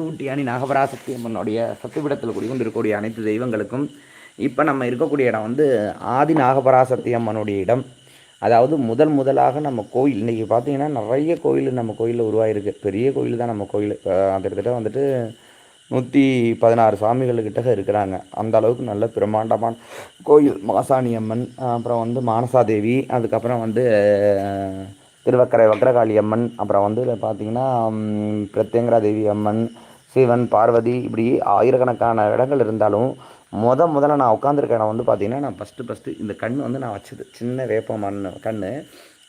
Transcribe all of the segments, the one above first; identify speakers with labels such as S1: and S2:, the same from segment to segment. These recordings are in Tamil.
S1: ஊட்டியானி நாகபராசக்தி அம்மனுடைய சத்துவிடத்தில் குடிகொண்டிருக்கக்கூடிய அனைத்து தெய்வங்களுக்கும் இப்போ நம்ம இருக்கக்கூடிய இடம் வந்து ஆதி நாகபராசக்தி அம்மனுடைய இடம். அதாவது முதல் முதலாக நம்ம கோயில் இன்றைக்கி பார்த்தீங்கன்னா நிறைய கோயில் நம்ம கோயிலில் உருவாயிருக்கு. பெரிய கோயில் தான் நம்ம கோயில். கிட்டத்தட்ட வந்துட்டு நூற்றி பதினாறு சாமிகள்கிட்ட இருக்கிறாங்க. அந்த அளவுக்கு நல்ல பிரம்மாண்டமான கோயில். மாசாணி அம்மன் அப்புறம் வந்து மானசாதேவி அதுக்கப்புறம் வந்து திருவக்கரை வக்ரகாளி அம்மன் அப்புறம் வந்து பார்த்தீங்கன்னா பிரத்யங்கரா தேவி அம்மன் சிவன் பார்வதி இப்படி ஆயிரக்கணக்கான இடங்கள் இருந்தாலும் முத முதல்ல நான் உட்காந்துருக்க இடம் வந்து பார்த்திங்கன்னா நான் ஃபஸ்ட்டு ஃபஸ்ட்டு இந்த கண் வந்து நான் வச்சது. சின்ன வேப்ப மண் கண்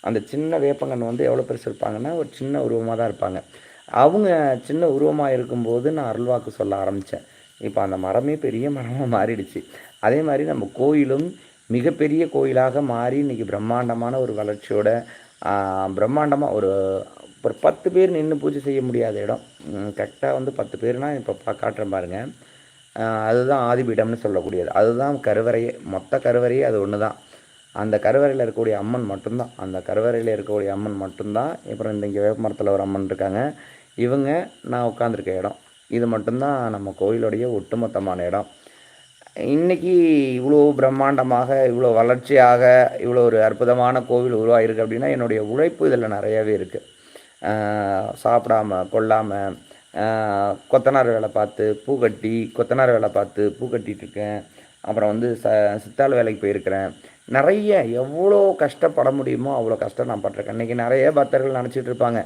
S1: அந்த சின்ன வேப்பங்கன்று வந்து எவ்வளோ பெருசு இருப்பாங்கன்னா ஒரு சின்ன உருவமாக தான் இருப்பாங்க. அவங்க சின்ன உருவமாக இருக்கும்போது நான் அருள்வாக்கு சொல்ல ஆரம்பித்தேன் இப்போ அந்த மரமே பெரிய மரமாக மாறிடுச்சு. அதே மாதிரி நம்ம கோயிலும் மிகப்பெரிய கோயிலாக மாறி இன்றைக்கி பிரம்மாண்டமான ஒரு வளர்ச்சியோட பிரம்மாண்டமாக ஒரு ஒரு பத்து பேர் நின்று பூஜை செய்ய முடியாத இடம். கரெக்டாக வந்து பத்து பேர்னால் இப்போ காட்டுறேன் பாருங்கள் அதுதான் ஆதிபீடம்னு சொல்லக்கூடியது. அதுதான் கருவறையே. மொத்த கருவறையே அது ஒன்று தான் அந்த கருவறையில் இருக்கக்கூடிய அம்மன் மட்டும்தான். அந்த கருவறையில் இருக்கக்கூடிய அம்மன் மட்டும்தான். அப்புறம் இந்த இங்கே வேப்பமரத்தில் ஒரு அம்மன் இருக்காங்க. இவங்க நான் உட்காந்துருக்க இடம். இது மட்டும்தான் நம்ம கோயிலுடைய ஒட்டுமொத்தமான இடம். இன்றைக்கி இவ்வளோ பிரம்மாண்டமாக இவ்வளோ வளர்ச்சியாக இவ்வளோ ஒரு அற்புதமான கோவில் உருவாகிருக்கு அப்படின்னா என்னுடைய உழைப்பு இதில் நிறையவே இருக்குது சாப்பிடாம கொள்ளாமல் கொத்தனார் வேலை பார்த்து பூ கட்டி கொத்தனார் வேலை பார்த்து பூ கட்டிகிட்ருக்கேன் இருக்கேன். அப்புறம் வந்து ச சித்தாள் வேலைக்கு போயிருக்கிறேன். நிறைய எவ்வளோ கஷ்டப்பட முடியுமோ அவ்வளோ கஷ்டம் நான் பட்டிருக்கேன். இன்றைக்கி நிறைய பக்தர்கள் நினச்சிட்டு இருப்பாங்க.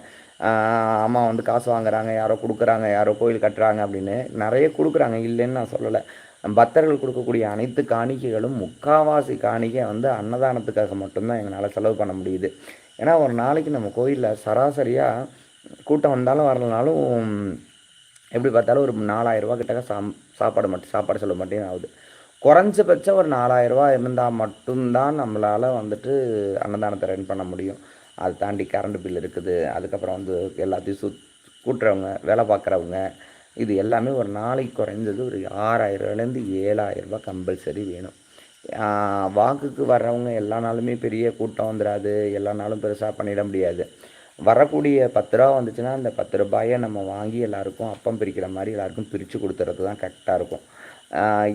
S1: அம்மா வந்து காசு வாங்குறாங்க யாரோ கொடுக்குறாங்க யாரோ கோயில் கட்டுறாங்க அப்படின்னு. நிறைய கொடுக்குறாங்க இல்லைன்னு நான் சொல்லலை. பக்தர்கள் கொடுக்கக்கூடிய அனைத்து காணிக்கைகளும் முக்காவாசி காணிக்கை வந்து அன்னதானத்துக்காக மட்டும்தான் எங்களால் செலவு பண்ண முடியுது. ஏன்னா ஒரு நாளைக்கு நம்ம கோயிலில் சராசரியாக கூட்டம் வந்தாலும் வரலனாலும் எப்படி பார்த்தாலும் ஒரு நாலாயிரரூபா கிட்டக்க சாம் சாப்பாடு மட்டும் சாப்பாடு செலவு மட்டும் ஆகுது. குறைஞ்சபட்சம் ஒரு நாலாயிரரூபா இருந்தால் மட்டும்தான் நம்மளால் வந்துட்டு அன்னதானத்தை ரன் பண்ண முடியும். அதை தாண்டி கரண்ட் பில் இருக்குது. அதுக்கப்புறம் வந்து எல்லாத்தையும் சுத் கூட்டுறவங்க வேலை பார்க்குறவங்க இது எல்லாமே ஒரு நாளைக்கு குறைஞ்சது ஒரு ஆறாயிரரூவாலேருந்து ஏழாயிரரூபா கம்பல்சரி வேணும். வாக்குக்கு வர்றவங்க எல்லா நாளுமே பெரிய கூட்டம் வந்துடாது எல்லா நாளும் பெருசாக பண்ணிட முடியாது. வரக்கூடிய பத்து ரூபா வந்துச்சுன்னா அந்த பத்து ரூபாயை நம்ம வாங்கி எல்லாருக்கும் அப்பம் பிரிக்கிற மாதிரி எல்லாருக்கும் பிரித்து கொடுத்துறது தான் கரெக்டாக இருக்கும்.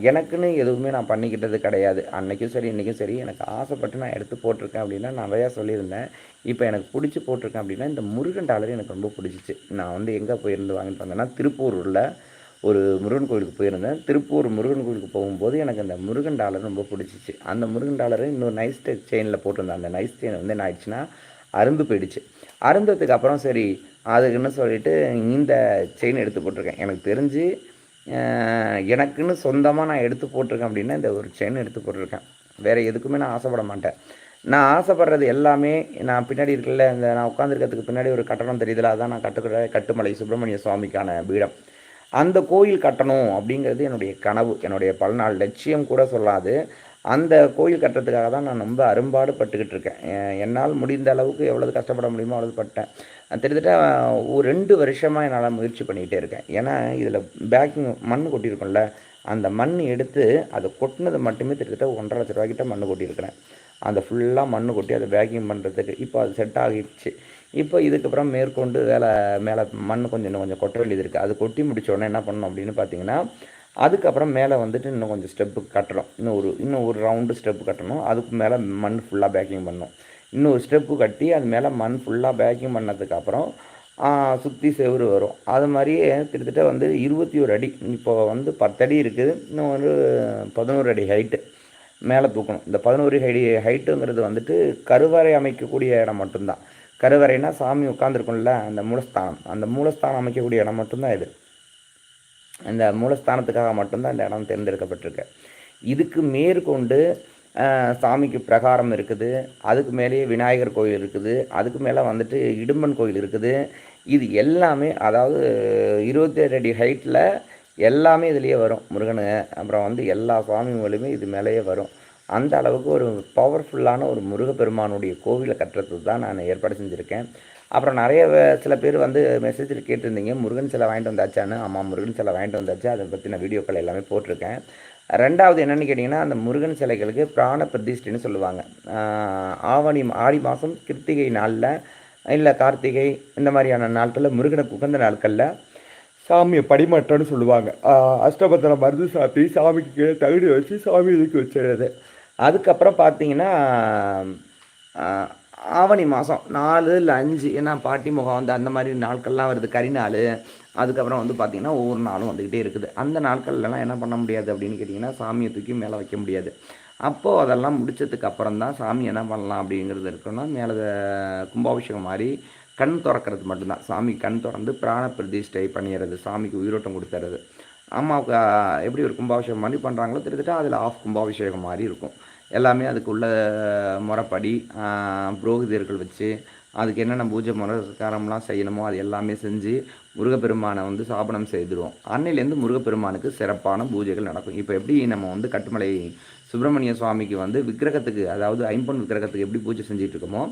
S1: எனக்குன்னு எதுவுமே நான் பண்ணிக்கிட்டது கிடையாது. அன்றைக்கும் சரி இன்றைக்கும் சரி. எனக்கு ஆசைப்பட்டு நான் எடுத்து போட்டிருக்கேன் அப்படின்னா நிறையா சொல்லியிருந்தேன். இப்போ எனக்கு பிடிச்சி போட்டிருக்கேன் அப்படின்னா இந்த முருகன் டாலர் எனக்கு ரொம்ப பிடிச்சிச்சு. நான் வந்து எங்கே போயிருந்து வாங்கிட்டு வந்தேன்னா திருப்பூரில் ஒரு முருகன் கோயிலுக்கு போயிருந்தேன். திருப்பூர் முருகன் கோயிலுக்கு போகும்போது எனக்கு அந்த முருகன் டாலர் ரொம்ப பிடிச்சிச்சு. அந்த முருகன் டாலரை இன்னொரு நைஸ் செயினில் போட்டிருந்தேன். அந்த நைஸ் செயின் வந்து என்ன ஆயிடுச்சுன்னா அருந்து போயிடுச்சு. அருந்ததுக்கு அப்புறம் சரி அதுக்குன்னு சொல்லிட்டு இந்த செயின் எடுத்து போட்டிருக்கேன். எனக்கு தெரிஞ்சு எனக்குன்னு சொந்தமாக நான் எடுத்து போட்டிருக்கேன் அப்படின்னா இந்த ஒரு செயின் எடுத்து போட்டிருக்கேன். வேறு எதுக்குமே நான் ஆசைப்பட மாட்டேன். நான் ஆசைப்படுறது எல்லாமே நான் பின்னாடி இருக்கல இந்த நான் உட்காந்துருக்கிறதுக்கு பின்னாடி ஒரு கட்டணம் தெரியுதுல அதான் நான் கட்டுக்கிற கட்டுமலை சுப்பிரமணிய சுவாமிக்கான பீடம். அந்த கோயில் கட்டணும் அப்படிங்கிறது என்னுடைய கனவு என்னுடைய பல்நாள் லட்சியம் கூட சொல்லாது. அந்த கோயில் கட்டுறதுக்காக தான் நான் ரொம்ப அரும்பாடு பட்டுக்கிட்டு இருக்கேன் என்னால் முடிந்த அளவுக்கு எவ்வளவு கஷ்டப்பட முடியுமோ அவ்வளவு பட்டேன். கிட்டத்தட்ட ஒரு ரெண்டு வருஷமாக என்னால் முயற்சி பண்ணிக்கிட்டே இருக்கேன். ஏன்னா இதில் பேக்கிங் மண் கொட்டியிருக்கோம்ல அந்த மண் எடுத்து அதை கொட்டினது மட்டுமே கிட்டத்தட்ட ஒன்றரை லட்ச ரூபாய்க்கிட்ட மண் கொட்டியிருக்கிறேன். அந்த ஃபுல்லாக மண் கொட்டி அதை பேக்கிங் பண்ணுறதுக்கு இப்போ அது செட் ஆகிடுச்சு. இப்போ இதுக்கப்புறம் மேற்கொண்டு வேலை மேலே மண் கொஞ்சம் இன்னும் கொஞ்சம் கொட்ட வேண்டியது இருக்குது அது கொட்டி முடித்தோடனே என்ன பண்ணணும் அப்படின்னு பார்த்தீங்கன்னா அதுக்கப்புறம் மேலே வந்துட்டு இன்னும் கொஞ்சம் ஸ்டெப்பு கட்டணும். இன்னும் ஒரு இன்னும் ஒரு ரவுண்டு ஸ்டெப்பு கட்டணும். அதுக்கு மேலே மண் ஃபுல்லாக பேக்கிங் பண்ணணும். இன்னும் ஒரு ஸ்டெப்பு கட்டி அது மேலே மண் ஃபுல்லாக பேக்கிங் பண்ணதுக்கப்புறம் சுற்றி செவுரு வரும். அது மாதிரியே கிட்டத்தட்ட வந்து இருபத்தி ஒரு அடி. இப்போ வந்து பத்தடி இருக்குது. இன்னும் ஒரு பதினோரு அடி ஹைட்டு மேலே தூக்கணும். இந்த பதினோரு அடி ஹைட்டுங்கிறது வந்துட்டு கருவறை அமைக்கக்கூடிய இடம் மட்டும்தான். கருவறைனா சாமி உட்காந்துருக்கும்ல அந்த மூலஸ்தானம். அந்த மூலஸ்தானம் அமைக்கக்கூடிய இடம் மட்டும்தான் இது. இந்த மூலஸ்தானத்துக்காக மட்டும்தான் இந்த இடம் தேர்ந்தெடுக்கப்பட்டிருக்கு. இதுக்கு மேற்கொண்டு சாமிக்கு பிரகாரம் இருக்குது அதுக்கு மேலேயே விநாயகர் கோயில் இருக்குது அதுக்கு மேலே வந்துட்டு இடும்பன் கோயில் இருக்குது. இது எல்லாமே அதாவது இருபத்தேழு அடி ஹைட்டில் எல்லாமே இதுலேயே வரும் முருகனு. அப்புறம் வந்து எல்லா சுவாமிகளுமே இது மேலேயே வரும். அந்த அளவுக்கு ஒரு பவர்ஃபுல்லான ஒரு முருகப்பெருமானுடைய கோவிலை கட்டுறதுக்கு தான் நான் ஏற்பாடு செஞ்சுருக்கேன். அப்புறம் நிறைய சில பேர் வந்து மெசேஜில் கேட்டிருந்தீங்க முருகன் சிலை வாங்கிட்டு வந்தாச்சான்னு? ஆமாம் முருகன் சிலை வாங்கிட்டு வந்தாச்சு. அதை பற்றின வீடியோக்கள் எல்லாமே போட்டிருக்கேன். ரெண்டாவது என்னென்னு கேட்டிங்கன்னா அந்த முருகன் சிலைகளுக்கு பிராண பிரதிஷ்டைன்னு சொல்லுவாங்க. ஆவணி ஆடி மாதம் கிருத்திகை நாளில் இல்லை கார்த்திகை இந்த மாதிரியான நாட்களில் முருகனுக்கு உகந்த நாட்களில் சாமியை படிமாற்றம்னு சொல்லுவாங்க. அஷ்டபத்திரம் மருந்து சாத்தி சாமிக்கு கீழே தகுதி வச்சு சாமி இதுக்கு வச்சிடுறது அதுக்கப்புறம் பார்த்தீங்கன்னா ஆவணி மாதம் நாலு இல்லை அஞ்சு ஏன்னா பாட்டி முகம் வந்து அந்த மாதிரி நாட்கள்லாம் வருது கறி நாள். அதுக்கப்புறம் வந்து பார்த்திங்கன்னா ஒவ்வொரு நாளும் வந்துக்கிட்டே இருக்குது. அந்த நாட்கள்லாம் என்ன பண்ண முடியாது அப்படின்னு கேட்டிங்கன்னா சாமியை தூக்கி மேலே வைக்க முடியாது. அப்போது அதெல்லாம் முடித்ததுக்கு அப்புறம் தான் சாமி என்ன பண்ணலாம் அப்படிங்கிறது இருக்குன்னா மேலே கும்பாபிஷேகம் மாதிரி கண் திறக்கிறது மட்டும்தான். சாமி கண் திறந்து பிராண பிரதிஷ்டை பண்ணிடுறது சாமிக்கு உயிரோட்டம் கொடுத்துறது. அம்மாவுக்கு எப்படி ஒரு கும்பாபிஷேகம் மாதிரி பண்ணுறாங்களோ திருத்திட்டு அதில் ஆஃப் கும்பாபிஷேகம் மாதிரி இருக்கும். எல்லாமே அதுக்குள்ள முறைப்படி புரோகிதர்கள் வச்சு அதுக்கு என்னென்ன பூஜை முறைக்காரம்லாம் செய்யணுமோ அது எல்லாமே செஞ்சு முருகப்பெருமானை வந்து சாபனம் செய்துடுவோம் அன்னையிலேருந்து முருகப்பெருமானுக்கு சிறப்பான பூஜைகள் நடக்கும். இப்போ எப்படி நம்ம வந்து கட்டுமலை சுப்பிரமணிய சுவாமிக்கு வந்து விக்கிரகத்துக்கு அதாவது ஐம்பொன் விக்கிரகத்துக்கு எப்படி பூஜை செஞ்சுட்டு இருக்கோமோ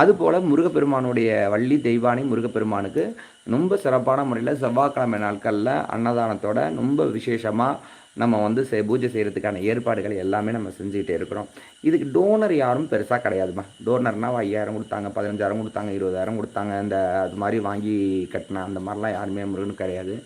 S1: அதுபோல் முருகப்பெருமானுடைய வள்ளி தெய்வானி முருகப்பெருமானுக்கு ரொம்ப சிறப்பான முறையில் செவ்வாய்க்கிழமை நாட்களில் அன்னதானத்தோட ரொம்ப விசேஷமாக நம்ம வந்து செ பூஜை செய்கிறதுக்கான ஏற்பாடுகள் எல்லாமே நம்ம செஞ்சுக்கிட்டே இருக்கிறோம். இதுக்கு டோனர் யாரும் பெருசாக கிடையாதுமா. டோனர்னால் ஐயாயிரம் கொடுத்தாங்க பதினஞ்சாயிரம் கொடுத்தாங்க இருபதாயிரம் கொடுத்தாங்க இந்த அது மாதிரி வாங்கி கட்டின அந்த மாதிரிலாம் யாருமே முருகன் கிடையாது.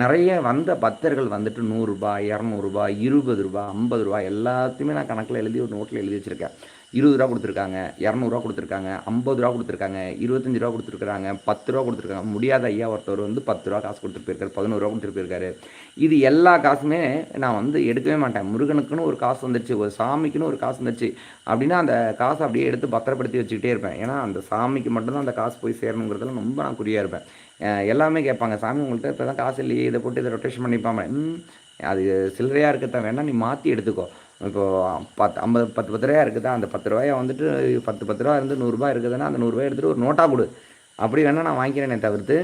S1: நிறைய வந்த பக்தர்கள் வந்துட்டு நூறுரூபா இரநூறுபா இருபது ரூபா ஐம்பது ரூபா எல்லாத்தையுமே நான் கணக்கில் எழுதி ஒரு நோட்டில் எழுதி வச்சுருக்கேன். இருபது ரூபா கொடுத்துருக்காங்க இரநூறுவா கொடுத்துருக்காங்க ஐம்பது ரூபா கொடுத்துருக்காங்க இருபத்தஞ்சி ரூபா கொடுத்துருக்காங்க பத்து ரூபா கொடுத்துருக்காங்க. முடியாத ஐயா ஒருத்தர் வந்து பத்து ரூபா காசு கொடுத்துட்டு போயிருக்காரு பதினோரு ரூபா கொடுத்துட்டு போயிருக்காரு. இது எல்லா காசுமே நான் வந்து எடுக்கவே மாட்டேன். முருகனுக்குன்னு ஒரு காசு வந்துருச்சு ஒரு சாமிக்குன்னு ஒரு காசு வந்துருச்சு அப்படின்னா அந்த காசை அப்படியே எடுத்து பத்திரப்படுத்தி வச்சுக்கிட்டே இருப்பேன். ஏன்னா அந்த சாமிக்கு மட்டும்தான் அந்த காசு போய் சேரணுங்கிறதுல ரொம்ப நான் குறியாக இருப்பேன். எல்லாமே கேட்பாங்க. சாமி உங்கள்கிட்ட இப்போ தான் காசு இல்லையே இதை போட்டு இதை ரொட்டேஷன் பண்ணிப்பாங்க அது சில்லறையாக இருக்கத்தான் வேணால் நீ மாற்றி எடுத்துக்கோ. இப்போது பத்து ஐம்பது பத்து பத்து ரூபாயா இருக்குதா? அந்த பத்து ரூபாயை வந்துட்டு பத்து பத்து ரூபா இருந்து நூறுரூபா இருக்குதுன்னா அந்த நூறுரூவா எடுத்துகிட்டு ஒரு நோட்டாக கொடு. அப்படி வேணால் நான் வாங்கிக்கிறேனே தவிர்த்து.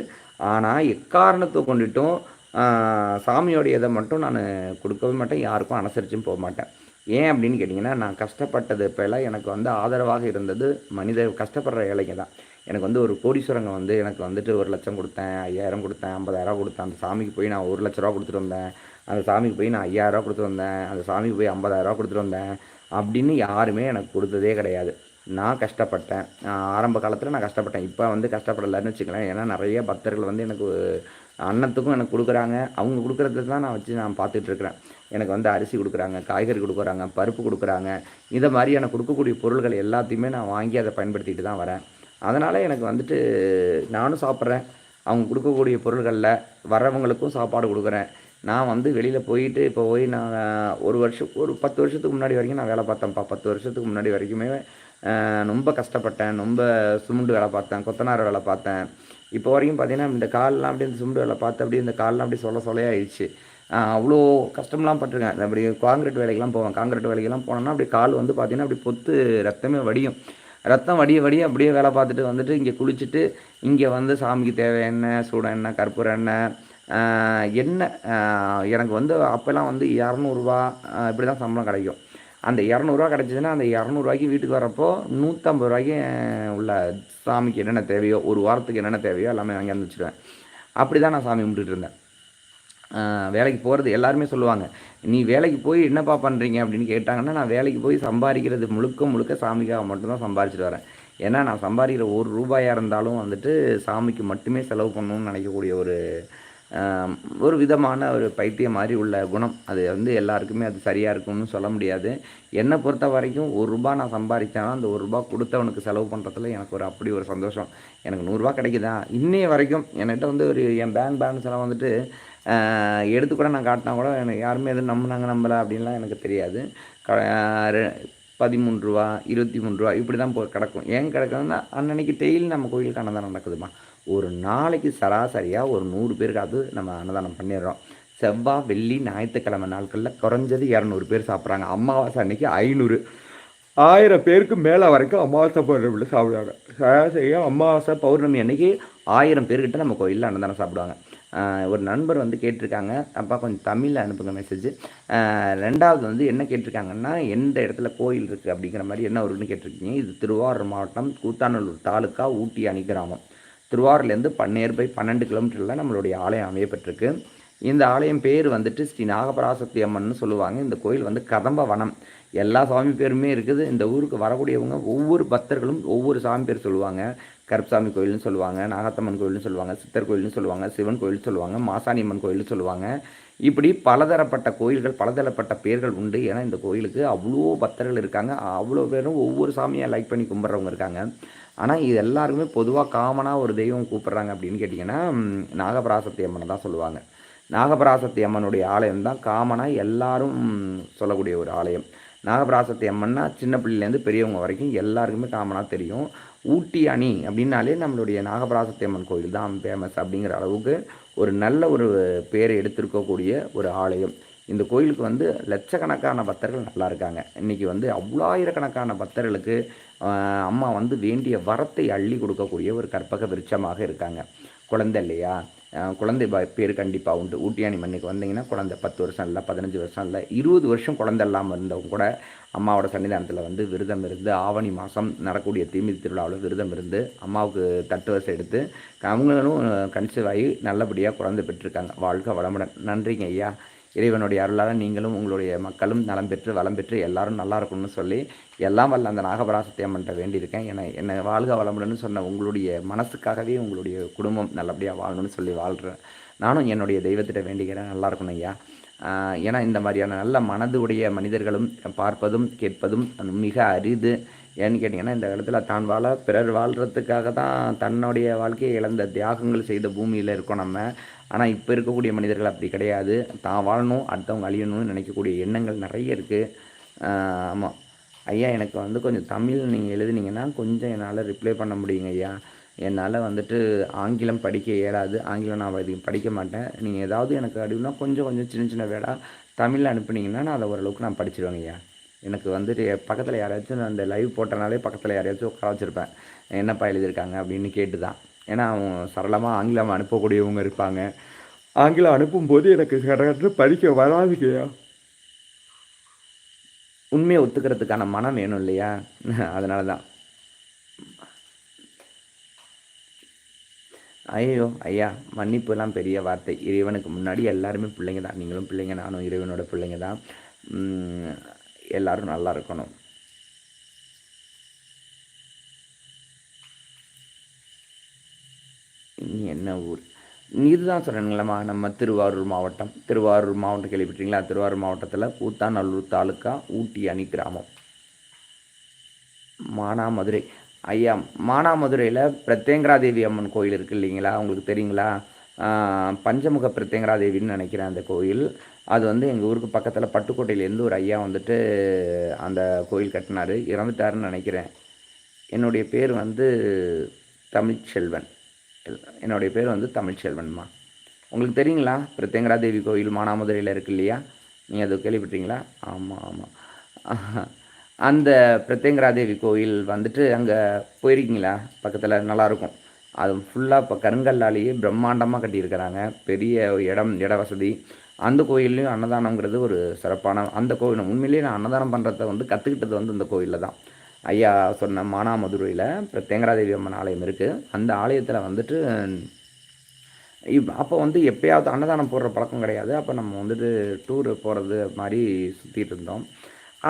S1: ஆனால் எக்காரணத்தை கொண்டுட்டும் சாமியோடைய இதை மட்டும் நான் கொடுக்கவே மாட்டேன். யாருக்கும் அனுசரிச்சும் போக மாட்டேன். ஏன் அப்படின்னு கேட்டிங்கன்னா நான் கஷ்டப்பட்டது இப்போல்லாம் எனக்கு வந்து ஆதரவாக இருந்தது மனித கஷ்டப்படுற ஏழைங்க தான். எனக்கு வந்து ஒரு கோடீஸ்வரங்க வந்து எனக்கு வந்துட்டு ஒரு லட்சம் கொடுத்தேன் ஐயாயிரம் கொடுத்தேன் ஐம்பதாயிரம் கொடுத்தேன். அந்த சாமிக்கு போய் நான் ஒரு லட்ச ரூபா கொடுத்துட்டு வந்தேன். அந்த சாமிக்கு போய் நான் ஐயாயிரரூவா கொடுத்துட்டு வந்தேன். அந்த சாமிக்கு போய் ஐம்பதாயிரரூவா கொடுத்துட்டு வந்தேன். அப்படின்னு யாருமே எனக்கு கொடுத்ததே கிடையாது. நான் கஷ்டப்பட்டேன். ஆரம்ப காலத்தில் நான் கஷ்டப்பட்டேன். இப்போ வந்து கஷ்டப்படலைன்னு வச்சுக்கலாம் ஏன்னா நிறைய பக்தர்கள் வந்து எனக்கு அன்னத்துக்கும் எனக்கு கொடுக்குறாங்க. அவங்க கொடுக்குறது தான் நான் வச்சு நான் பார்த்துட்டு இருக்கிறேன். எனக்கு வந்து அரிசி கொடுக்குறாங்க காய்கறி கொடுக்குறாங்க பருப்பு கொடுக்குறாங்க. இதை மாதிரி எனக்கு கொடுக்கக்கூடிய பொருள்கள் எல்லாத்தையுமே நான் வாங்கி அதை பயன்படுத்திட்டு தான் வரேன். அதனால் எனக்கு வந்துட்டு நானும் சாப்பிட்றேன். அவங்க கொடுக்கக்கூடிய பொருள்களில் வர்றவங்களுக்கும் சாப்பாடு கொடுக்குறேன். நான் வந்து வெளியில் போயிட்டு இப்போ போய் நான் ஒரு வருஷம் ஒரு பத்து வருஷத்துக்கு முன்னாடி வரைக்கும் நான் வேலை பார்த்தேன்ப்பா. பத்து வருஷத்துக்கு முன்னாடி வரைக்குமே ரொம்ப கஷ்டப்பட்டேன். ரொம்ப சுமுண்டு வேலை பார்த்தேன். கொத்தனார் வேலை பார்த்தேன். இப்போ வரைக்கும் பார்த்தீங்கன்னா இந்த கால்லாம் அப்படியே இந்த சுமுண்டு வேலை பார்த்து அப்படியே இந்த கால்லாம் அப்படியே சொல்ல சொல்லையாயிடுச்சு அவ்வளோ கஷ்டம்லாம் பட்டிருக்கேன். அப்படி காங்கிரீட் வேலைக்கெல்லாம் போவேன். காங்கிரீட் வேலைக்கெல்லாம் போனோன்னா அப்படி கால் வந்து பார்த்தீங்கன்னா அப்படி பொத்து ரத்தமே வடியும். ரத்தம் வடிய வடிய அப்படியே வேலை பார்த்துட்டு வந்துட்டு இங்கே குளிச்சுட்டு இங்கே வந்து சாமிக்கு தேவை எண்ணெய் சூட எண்ணெய் கற்பூர எண்ணெய் எண்ணெய் எனக்கு வந்து அப்போல்லாம் வந்து இரநூறுவா இப்படி தான் சம்பளம் கிடைக்கும். அந்த இரநூறுவா கிடச்சிதுன்னா அந்த இரநூறுவாய்க்கு வீட்டுக்கு வரப்போ நூற்றம்பது ரூபாய்க்கு உள்ள சாமிக்கு என்னென்ன தேவையோ ஒரு வாரத்துக்கு என்னென்ன தேவையோ எல்லாமே வாங்கி வந்துச்சுருவேன் அப்படி தான் நான் சாமி கும்பிட்டுட்டு இருந்தேன். வேலைக்கு போகிறது எல்லாருமே சொல்லுவாங்க. நீ வேலைக்கு போய் என்னப்பா பண்ணுறீங்க அப்படின்னு கேட்டாங்கன்னா நான் வேலைக்கு போய் சம்பாதிக்கிறது முழுக்க முழுக்க சாமிக்காக மட்டும்தான் சம்பாரிச்சிட்டு வரேன். ஏன்னா நான் சம்பாதிக்கிற ஒரு ரூபாயாக இருந்தாலும் வந்துட்டு சாமிக்கு மட்டுமே செலவு பண்ணணும்னு நினைக்கக்கூடிய ஒரு ஒரு விதமான ஒரு பைத்தியம் மாதிரி உள்ள குணம். அது வந்து எல்லாருக்குமே அது சரியாக இருக்கும்னு சொல்ல முடியாது. என்னை பொறுத்த வரைக்கும் ஒரு ரூபா நான் சம்பாதிச்சேன்னா அந்த ஒரு ரூபா கொடுத்தவனுக்கு செலவு பண்ணுறதுல எனக்கு ஒரு அப்படி ஒரு சந்தோஷம். எனக்கு நூறுரூவா கிடைக்குதா? இன்னைய வரைக்கும் என்கிட்ட வந்து ஒரு என் பேங்க் பேலன்ஸ் எல்லாம் வந்துட்டு எடுத்து கூட நான் காட்டினா கூட எனக்கு யாருமே எதுவும் நம்பினாங்க நம்பலை அப்படின்லாம் எனக்கு தெரியாது. க ரெ- பதிமூணு ரூபா இருபத்தி மூணு ரூபா இப்படி தான் போ கிடக்கும். ஏன் கிடக்குதுன்னா அன்னன்னைக்கு டெய்லி நம்ம கோயிலுக்கு அன்னதானம் நடக்குதுமா. ஒரு நாளைக்கு சராசரியாக ஒரு நூறு பேருக்காவது நம்ம அன்னதானம் பண்ணிடுறோம். செவ்வாய் வெள்ளி ஞாயிற்றுக்கிழமை நாட்களில் குறைஞ்சது இரநூறு பேர் சாப்பிட்றாங்க. அமாவாசை அன்னைக்கு ஐநூறு. ஆயிரம் பேருக்கு மேலே வரைக்கும் அமாவாசை பௌர்ணமியில் சாப்பிடுவாங்க. சராசரியாக அமாவாசை பௌர்ணமி அன்னைக்கு ஆயிரம் பேர்கிட்ட நம்ம கோயிலில் அன்னதானம் சாப்பிடுவாங்க. ஒரு நண்பர் வந்து கேட்டிருக்காங்க. அப்பா கொஞ்சம் தமிழில் அனுப்புங்க மெசேஜ் ரெண்டாவது வந்து என்ன கேட்டிருக்காங்கன்னா எந்த இடத்துல கோயில் இருக்குது அப்படிங்கிற மாதிரி என்ன ஊருன்னு கேட்டிருக்கீங்க. இது திருவாரூர் மாவட்டம் கூத்தாநல்லூர் தாலுக்கா ஊட்டி அணி கிராமம். திருவாரூர்லேருந்து பன்னேர் பை பன்னெண்டு கிலோமீட்டரில் நம்மளுடைய ஆலயம் அமையப்பட்டிருக்கு இந்த ஆலயம் பேர் வந்துட்டு ஸ்ரீ நாகபராசக்தி அம்மன் சொல்லுவாங்க. இந்த கோயில் வந்து கதம்ப வனம். எல்லா சாமி பேருமே இருக்குது. இந்த ஊருக்கு வரக்கூடியவங்க ஒவ்வொரு பக்தர்களும் ஒவ்வொரு சாமி பேர் சொல்லுவாங்க. கருப்சாமி கோயில்னு சொல்லுவாங்க நாகத்தம்மன் கோயில்னு சொல்லுவாங்க சித்தர் கோயில்னு சொல்லுவாங்க சிவன் கோயில்னு சொல்லுவாங்க மாசாணியம்மன் கோயில்னு சொல்லுவாங்க. இப்படி பலதரப்பட்ட கோயில்கள் பலதரப்பட்ட பேர்கள் உண்டு. ஏன்னா இந்த கோயிலுக்கு அவ்வளோ பக்தர்கள் இருக்காங்க. அவ்வளோ பேரும் ஒவ்வொரு சாமியை லைக் பண்ணி கும்பிட்றவங்க இருக்காங்க. ஆனால் இது எல்லாருக்குமே பொதுவாக காமனாக ஒரு தெய்வம் கூப்பிட்றாங்க அப்படின்னு கேட்டிங்கன்னா நாகபராசக்தி அம்மனை தான் சொல்லுவாங்க. நாகபராசக்தி அம்மனுடைய ஆலயம் தான் காமனாக எல்லாரும் சொல்லக்கூடிய ஒரு ஆலயம். நாகபராசக்தி அம்மன்னா சின்ன பிள்ளைலேருந்து பெரியவங்க வரைக்கும் எல்லாருக்குமே காமனாக தெரியும். ஊட்டி அணி அப்படின்னாலே நம்மளுடைய நாகபராசத்தி அம்மன் கோயில் தான் ஃபேமஸ் அப்படிங்கிற அளவுக்கு ஒரு நல்ல ஒரு பேரை எடுத்திருக்கக்கூடிய ஒரு ஆலயம். இந்த கோயிலுக்கு வந்து லட்சக்கணக்கான பக்தர்கள் நல்லா இருக்காங்க. இன்றைக்கி வந்து அவ்வளாயிரக்கணக்கான பக்தர்களுக்கு அம்மா வந்து வேண்டிய வரத்தை அள்ளி கொடுக்கக்கூடிய ஒரு கற்பக விருட்சமாக இருக்காங்க. குழந்தை இல்லையா? குழந்தை பேர் கண்டிப்பாக உண்டு. ஊட்டியானி மண்ணுக்கு வந்தீங்கன்னா குழந்தை பத்து வருஷம் இல்லை பதினஞ்சு வருஷம் இல்லை இருபது வருஷம் குழந்தை இல்லாமல் இருந்தவங்க கூட அம்மாவோட சன்னிதானத்தில் வந்து விரதம் இருந்து ஆவணி மாதம் நடக்கூடிய தீமிதி திருவிழாவில் விரதம் இருந்து அம்மாவுக்கு தட்டு வசை எடுத்து அவங்களும் கன்சீவ் ஆகி நல்லபடியாக குழந்தை பெற்றிருக்காங்க. வாழ்க்கை வளமுடன். நன்றிங்க ஐயா. இறைவனுடைய அருளால் நீங்களும் உங்களுடைய மக்களும் நலம் பெற்று வளம் பெற்று எல்லாரும் நல்லா இருக்கணும்னு சொல்லி எல்லாம் வல்ல அந்த நாகபராசத்தை அம்மன்ட்ட வேண்டியிருக்கேன். என்னை என்னை வாழ்க வளமுடன்னு சொன்ன உங்களுடைய மனசுக்காகவே உங்களுடைய குடும்பம் நல்லபடியாக வாழணும்னு சொல்லி வாழ்கிறேன் நானும் என்னுடைய தெய்வத்திட்ட வேண்டிக்கிறேன். நல்லா இருக்கணும் ஐயா. ஏன்னா இந்த மாதிரியான நல்ல மனது உடைய மனிதர்களும் பார்ப்பதும் கேட்பதும் மிக அரிது. ஏன்னு கேட்டிங்கன்னா இந்த இடத்துல தான் வாழ பிறர் வாழ்கிறதுக்காக தான் தன்னுடைய வாழ்க்கையை இழந்த தியாகங்கள் செய்த பூமியில் இருக்கோம் நம்ம. ஆனால் இப்போ இருக்கக்கூடிய மனிதர்கள் அப்படி கிடையாது. தான் வாழணும் அடுத்தவங்க அழியணும்னு நினைக்கக்கூடிய எண்ணங்கள் நிறைய இருக்குது ஆமாம் ஐயா எனக்கு வந்து கொஞ்சம் தமிழ் நீங்கள் எழுதுனீங்கன்னா கொஞ்சம் என்னால் ரிப்ளை பண்ண முடியுங்க ஐயா. என்னால் வந்துட்டு ஆங்கிலம் படிக்க இயலாது. ஆங்கிலம் நான் இது படிக்க மாட்டேன். நீங்கள் ஏதாவது எனக்கு அப்படின்னா கொஞ்சம் கொஞ்சம் சின்ன சின்ன வேடாக தமிழில் அனுப்புனீங்கன்னா நான் அதை ஓரளவுக்கு நான் படிச்சிருவேங்க ஐயா. எனக்கு வந்துட்டு பக்கத்தில் யாராச்சும் அந்த லைவ் போட்டனாலே பக்கத்தில் யாரையாச்சும் உட்கார வச்சுருப்பேன். என்னப்பா எழுதியிருக்காங்க அப்படின்னு கேட்டு தான் ஏன்னா அவங்க சரளமாக ஆங்கிலம் அனுப்பக்கூடியவங்க இருப்பாங்க. ஆங்கிலம் அனுப்பும்போது எனக்கு கரெக்டாக படிக்க வராதுக்கையா உண்மையை ஒத்துக்கிறதுக்கான மனம் வேணும் இல்லையா? அதனால தான் ஐயோ ஐயா மன்னிப்புலாம் பெரிய வார்த்தை. இறைவனுக்கு முன்னாடி எல்லாருமே பிள்ளைங்க தான் நீங்களும் பிள்ளைங்க நானும் இறைவனோட பிள்ளைங்க தான் எல்லோரும் நல்லா இருக்கணும். இனி என்ன ஊர்? இதுதான் சொல்கிறேங்களம்மா நம்ம திருவாரூர் மாவட்டம். திருவாரூர் மாவட்டம் கேள்விப்பட்டீங்களா திருவாரூர் மாவட்டத்தில் கூத்தாநல்லூர் தாலுக்கா ஊட்டி அணி கிராமம். மானாமதுரை. ஐயா மானாமதுரையில் பிரத்யங்கராதேவி அம்மன் கோயில் இருக்குது இல்லைங்களா? உங்களுக்கு தெரியுங்களா? பஞ்சமுக பிரத்யங்கராதேவின்னு நினைக்கிறேன் அந்த கோயில். அது வந்து எங்கள் ஊருக்கு பக்கத்தில் பட்டுக்கோட்டையிலேருந்து ஒரு ஐயா வந்துட்டு அந்த கோயில் கட்டினார். இறந்துட்டாருன்னு நினைக்கிறேன். என்னுடைய பேர் வந்து தமிழ்ச்செல்வன். என்னுடைய பேர் வந்து தமிழ்ச்செல்வன்மா. உங்களுக்கு தெரியுங்களா? பிரத்யங்கரா தேவி கோயில் மானாமதுரையில் இருக்கு இல்லையா? நீங்கள் அது கேள்விப்பட்டீங்களா ஆமாம் ஆமாம் அந்த பிரத்யங்கரா தேவி கோயில் வந்துட்டு அங்கே போயிருக்கீங்களா? பக்கத்தில் நல்லாயிருக்கும். அது ஃபுல்லாக இப்போ கருங்கல்லாலேயே பிரம்மாண்டமாக கட்டியிருக்கிறாங்க. பெரிய இடம் இட வசதி. அந்த கோயில்லையும் அன்னதானங்கிறது ஒரு சிறப்பான அந்த கோயில் உண்மையிலேயே நான் அன்னதானம் பண்ணுறத வந்து கற்றுக்கிட்டது வந்து இந்த கோயிலில் தான். ஐயா சொன்ன மானாமதுரையில் இப்போ தேங்கராதேவி அம்மன் ஆலயம் இருக்குது அந்த ஆலயத்தில் வந்துட்டு இப் அப்போ வந்து எப்போயாவது அன்னதானம் போடுற பழக்கம் கிடையாது. அப்போ நம்ம வந்துட்டு டூர் போகிறது மாதிரி சுற்றிட்டு இருந்தோம்.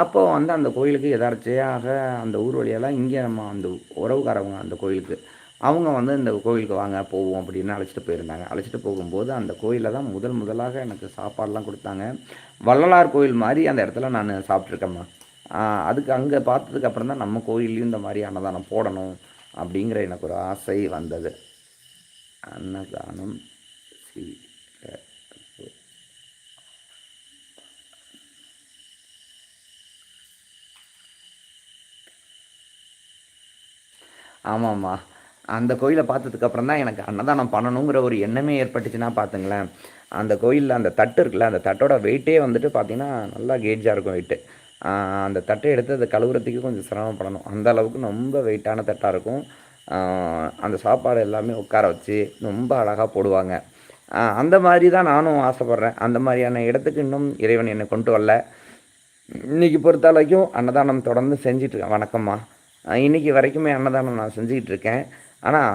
S1: அப்போது வந்து அந்த கோயிலுக்கு எதார்ச்சையாக அந்த ஊர் வழியெல்லாம் இங்கே நம்ம அந்த உறவுக்காரவங்க அந்த கோயிலுக்கு அவங்க வந்து இந்த கோவிலுக்கு வாங்க போவோம் அப்படின்னு அழைச்சிட்டு போயிருந்தாங்க. அழைச்சிட்டு போகும்போது அந்த கோயிலில் தான் முதல் முதலாக எனக்கு சாப்பாடெலாம் கொடுத்தாங்க. வள்ளலார் கோயில் மாதிரி அந்த இடத்துல நான் சாப்பிட்ருக்கேம்மா அதுக்கு அங்கே பார்த்ததுக்கு அப்புறம் தான் நம்ம கோயில்லையும் இந்த மாதிரி அன்னதானம் போடணும் அப்படிங்கிற எனக்கு ஒரு ஆசை வந்தது. அன்னதானம் சி ஆமாம்மா. அந்த கோயிலை பார்த்ததுக்கப்புறம் தான் எனக்கு அன்னதானம் பண்ணணுங்கிற ஒரு எண்ணமே ஏற்பட்டுச்சுன்னா பார்த்துங்களேன். அந்த கோயிலில் அந்த தட்டு இருக்குல்ல அந்த தட்டோட வெயிட்டே வந்துட்டு பார்த்திங்கன்னா நல்லா கேஜாக இருக்கும் வெயிட்டு அந்த தட்டை எடுத்து அதை கழுவுறதுக்கு கொஞ்சம் சிரமப்படணும். அந்த அளவுக்கு ரொம்ப வெயிட்டான தட்டாக இருக்கும். அந்த சாப்பாடு எல்லாமே உட்கார வச்சு ரொம்ப அழகாக போடுவாங்க. அந்த மாதிரி தான் நானும் ஆசைப்பட்றேன். அந்த மாதிரியான இடத்துக்கு இன்னும் இறைவன் என்னை கொண்டு வரல. இன்றைக்கி பொறுத்த வரைக்கும் அன்னதானம் தொடர்ந்து செஞ்சிட்ருக்கேன் வணக்கம்மா. இன்றைக்கி வரைக்குமே அன்னதானம் நான் செஞ்சுக்கிட்டு இருக்கேன். ஆனால்